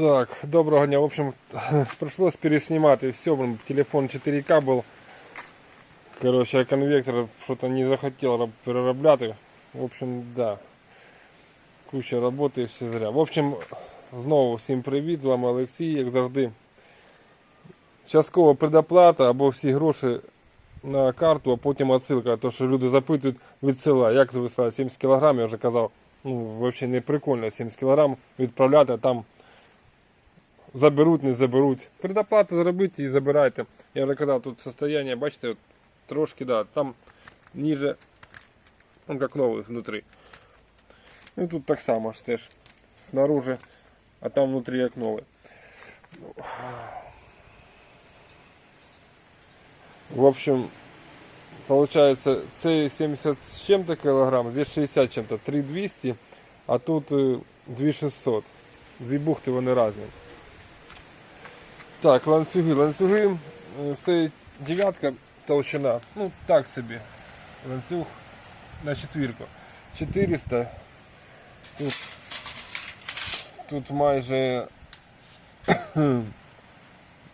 Так, доброго дня. В общем, пришлось переснимать и все. Телефон 4К был. Короче, а конвектор что-то не захотел роб- В общем, да. Куча роботи і все зря. В общем, знову всім привіт, з вами Олексій, як завжди. Часткова предоплата або всі гроші на карту, а потім отсилка. То, що люди запитують від села, як зависла 70 кг, я вже казав, ну, взагалі не прикольно 70 кг відправляти, а там заберуть, не заберуть. Предоплату зробіть і забирайте. Я вже казав, тут состояние, бачите, от, трошки, да, там ниже, он как новый внутри. Ну тут так само ж теж. Снаружи, а там внутри як новий. В общем, получается, це 70 с чем-то килограмм, здесь 60 с чем-то, 3200, а тут э, 2600. Дві бухти вони різні. Так, ланцюги, ланцюги. е, Це дев'ятка толщина. Ну, так собі. Ланцюг на четвірку. 400. Тут, тут майже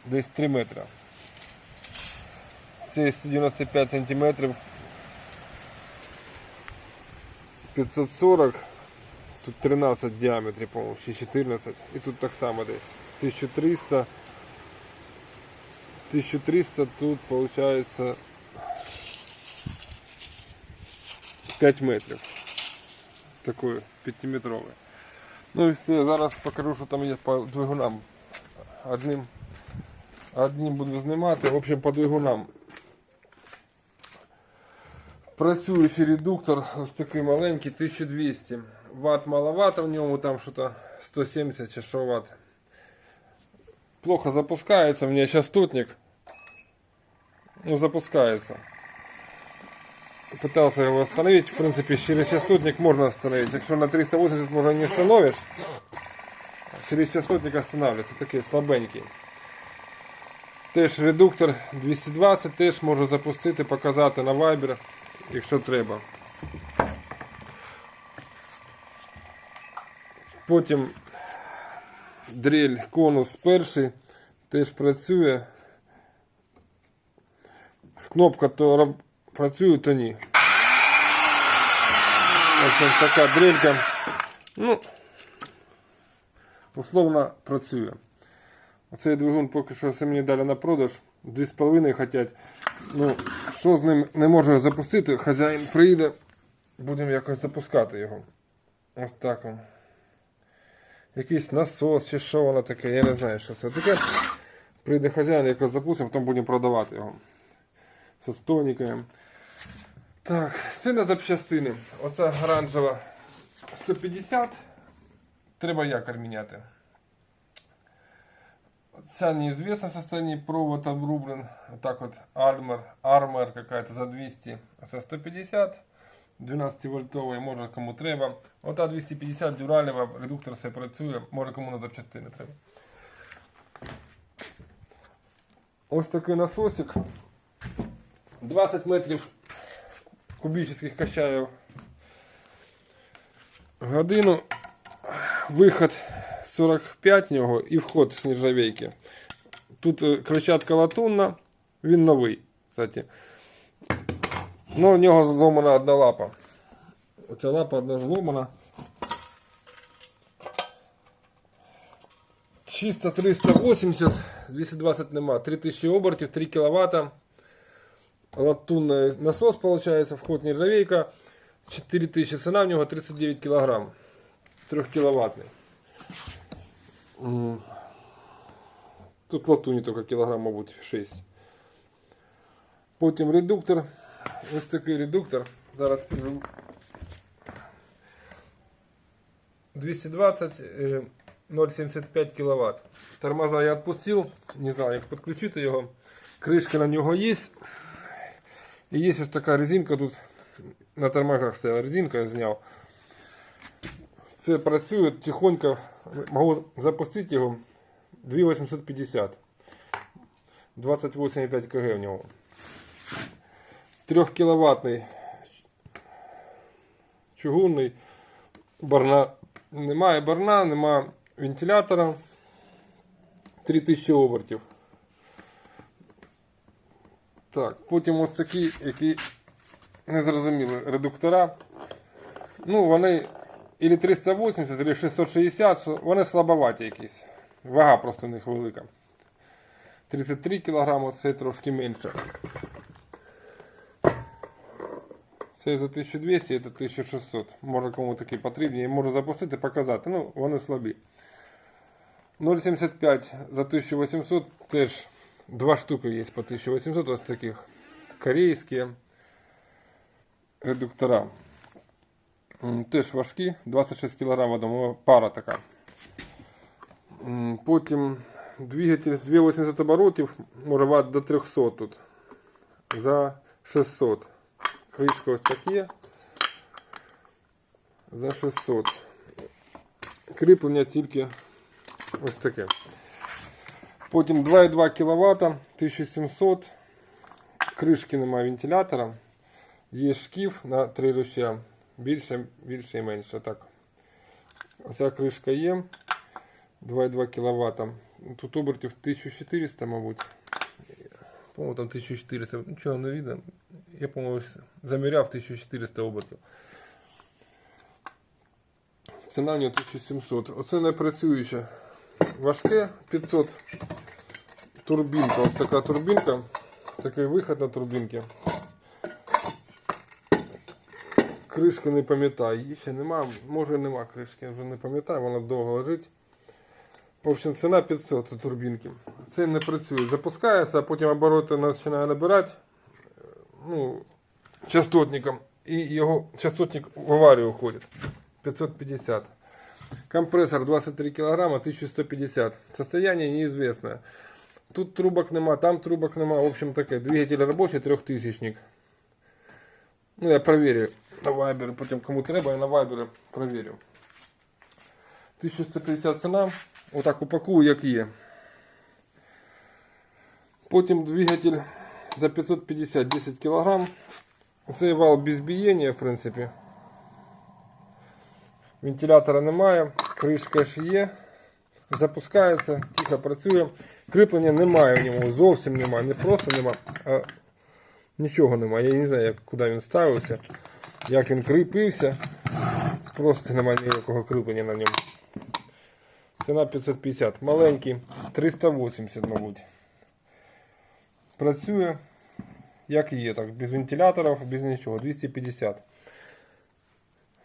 десь 3 метри. Це 195 сантиметрів. 540. Тут 13 в діаметрі, по-моєму, чи 14. І тут так само десь. 1300. 1300 тут получается 5 метрів. Такой 5-метровий. Ну і все, зараз покажу, що там є по двигунам. Одним, одним буду знімати, в общем по двигунам. Працюючий редуктор, ось такий маленький, 1200 Вт маловато в ньому, там що-то 170 чи що Вт. Плохо запускается, у меня частотник. Ну, запускается. Пытался его остановить. В принципе, через частотник можно остановить. Якщо на 380 можно не остановишь, через частотник останавливается. Такий слабенький. Теж редуктор 220 теж можу запустити, показати на Viber, якщо треба. Потім дрель конус перший теж працює. Кнопка то працює, то ні. Ось така дрелька. Ну, условно працює. Оцей двигун поки що все мені дали на продаж. 2,5 хотять. Ну, що з ним не можу запустити, хазяїн приїде, будемо якось запускати його. Ось так якийсь насос чи що воно таке, я не знаю, що це таке. Прийде хазяїн, якось запустимо, потім будемо продавати його. З стониками. Так, це на запчастини. Оця оранжева 150. Треба якорь міняти. Ця неизвестно состояние провод обрублен. Вот так вот Armor, Armor какая-то за 200, а за 150. 12 вольтовий, може кому треба. Ота 250 дюралева, редуктор все працює, може кому на запчастини треба. Ось такий насосик. 20 метрів кубічних качаю годину. Виход 45 в нього і вход з нержавейки. Тут е, кричатка латунна, він новий, кстати. Ну, у нього зломана одна лапа. Оця лапа одна зломана. Чисто 380, 220 нема. 3000 обертів, 3 кВт. Латунний насос получается, вход нержавейка. 4000 цена в нього 39 кг. 3 кіловатний. М. Тут латуні тільки кілограм, мабуть, 6. Потім редуктор. Ось такий редуктор. Зараз покажу. 220 е, 0,75 кВт. Тормоза я відпустив, не знаю, як підключити його. Кришка на нього є. І є ось така резинка тут. На тормозах стояла резинка, я зняв. Це працює тихонько. Можу запустити його 2850. 28,5 кг в нього. 3 кіловатний чугунний барна. Немає барна, немає вентилятора. 3000 обертів. Так, потім ось такі, які незрозуміли редуктора. Ну, вони ілі 380, ілі 660, вони слабоваті якісь. Вага просто в них велика. 33 кг, це трошки менше. Це за 1200, це 1600. Може кому такі потрібні. Я можу запустити, показати. Ну, вони слабі. 0,75 за 1800 теж два штуки є по 1800 ось таких корейські редуктора. М, Теж важкі, 26 кг в одному, пара така. М, Потім двигатель з 280 оборотів може ват до 300 тут. За 600. Кришка ось такі. За 600. Кріплення тільки ось таке. Потім 2,2 кВт, 1700. Кришки немає вентилятора. Є шкіф на 3 ручя. Більше, більше і менше. Так. Оця кришка є. 2,2 кВт. Тут обертів 1400, мабуть. По-моєму, там 1400. Нічого не видно. Я, по-моєму, заміряв 1400 обертів. Ціна в нього 1700. Оце не працююче. Важке 500. Турбінка. Ось така турбінка. Такий виход на турбінки. Кришки не пам'ятаю. Її ще нема. Може нема кришки. Вже не пам'ятаю, вона довго лежить. В общем, ціна 500 у турбінки. Це не працює. Запускається, а потім обороти починає набирати ну, частотником. І його частотник в аварію уходить. 550. Компрессор 23 кг, 1150. Состояние неизвестное. Тут трубок нема, там трубок нема. В общем таке. Двигатель рабочий, трехтысячник. Ну, я проверю на Viber, потім кому треба, я на Viber проверю. 1150 ціна. Отак упакую, як є. Потім двигатель за 550 10 кг. Цей вал без бієння, в принципі. Вентилятора немає, кришка ж є. Запускається, тихо працює. Кріплення немає в ньому, зовсім немає. Не просто немає, а нічого немає. Я не знаю, куди він ставився, як він кріпився. Просто немає ніякого кріплення на ньому. Ціна 550. Маленький, 380, мабуть. Працює, як є, так, без вентиляторів, без нічого. 250.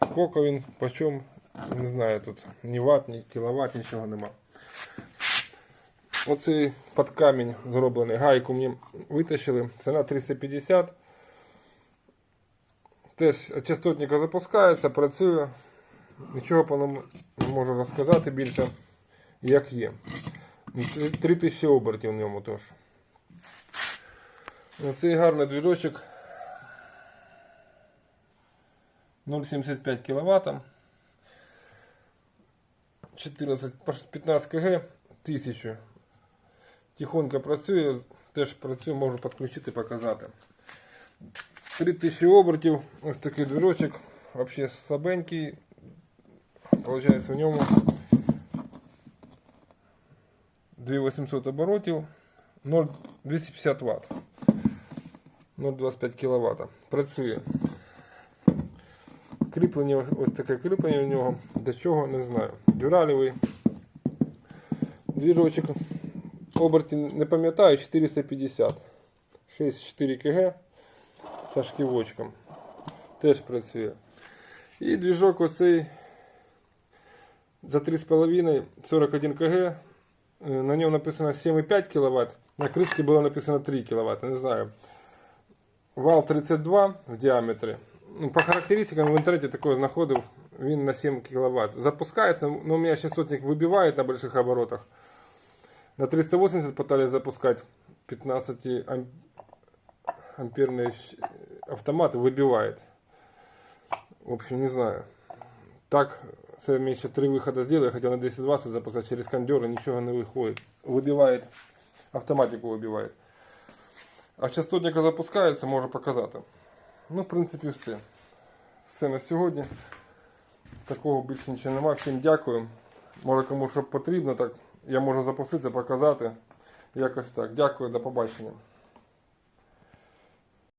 Сколько він, по чому, не знаю тут. Ні ватт, ні кіловат, нічого нема. Оцей під камінь зроблений. Гайку мені витащили. Ціна 350. Теж частотника запускається, працює. Нічого по ньому не можу розказати більше, як є. 3000 обертів в ньому теж. Оцей гарний двіжочок. 0,75 кВт. 14, 15 кг, 1000. Тихонько працює, теж працює, можу підключити, показати. 3000 обертів, ось такий двірочок, взагалі слабенький. Получається в ньому 2800 оборотів, 0,250 Вт. 0,25 кВт. Працює. Кріплення, ось таке кріплення в нього. Для чого, не знаю. Дюралевий. Двіжочок. Оберті не пам'ятаю, 450. 6,4 кг со шківочком. Теж працює. І двіжок оцей за 3,5 41 кг. Е, На ньому написано 7,5 кВт. На кришці було написано 3 кВт. Не знаю. Вал 32 в діаметрі. Ну, по характеристикам в інтернеті такого знаходив, він на 7 кВт. Запускається, но у меня частотник выбивает на больших оборотах. На 380 пытались запускать 15 ам- амперные щ- автоматы, выбивает. В общем, не знаю. Так, це мені ще три виходи зробили, я хотів на 220 запускати через кондер, і нічого не виходить. Вибиває, автоматику вибиває. А частотника запускається, можу показати. Ну, в принципі, все. Все на сьогодні. Такого більше нічого немає. Всім дякую. Може кому що потрібно, так я можу запустити, показати. Якось так. Дякую, до побачення.